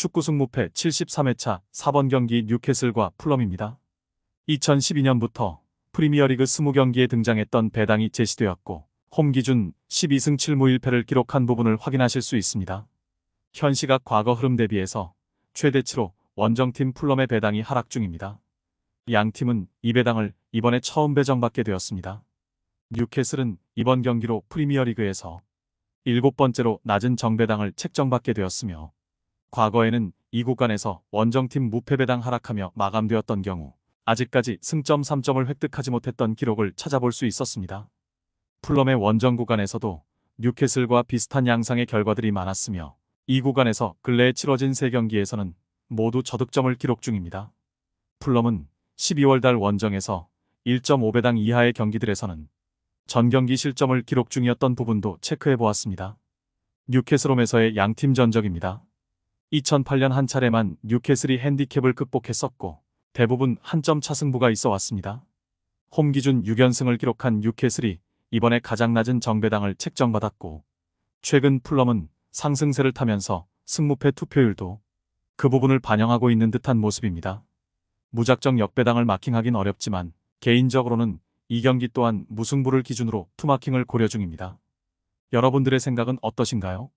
축구 승무패 73회차 4번 경기 뉴캐슬과 풀럼입니다. 2012년부터 프리미어리그 20경기에 등장했던 배당이 제시되었고 홈 기준 12승 7무 1패를 기록한 부분을 확인하실 수 있습니다. 현 시각 과거 흐름 대비해서 최대치로 원정팀 풀럼의 배당이 하락 중입니다. 양 팀은 이 배당을 이번에 처음 배정받게 되었습니다. 뉴캐슬은 이번 경기로 프리미어리그에서 일곱 번째로 낮은 정배당을 책정받게 되었으며 과거에는 이 구간에서 원정팀 무패 배당 하락하며 마감되었던 경우 아직까지 승점 3점을 획득하지 못했던 기록을 찾아볼 수 있었습니다. 풀럼의 원정 구간에서도 뉴캐슬과 비슷한 양상의 결과들이 많았으며 이 구간에서 근래에 치러진 세 경기에서는 모두 저득점을 기록 중입니다. 풀럼은 12월 달 원정에서 1.5배당 이하의 경기들에서는 전 경기 실점을 기록 중이었던 부분도 체크해 보았습니다. 뉴캐슬홈에서의 양팀 전적입니다. 2008년 한 차례만 뉴캐슬이 핸디캡을 극복했었고 대부분 한 점 차승부가 있어 왔습니다. 홈 기준 6연승을 기록한 뉴캐슬이 이번에 가장 낮은 정배당을 책정받았고 최근 풀럼은 상승세를 타면서 승무패 투표율도 그 부분을 반영하고 있는 듯한 모습입니다. 무작정 역배당을 마킹하긴 어렵지만 개인적으로는 이 경기 또한 무승부를 기준으로 투마킹을 고려 중입니다. 여러분들의 생각은 어떠신가요?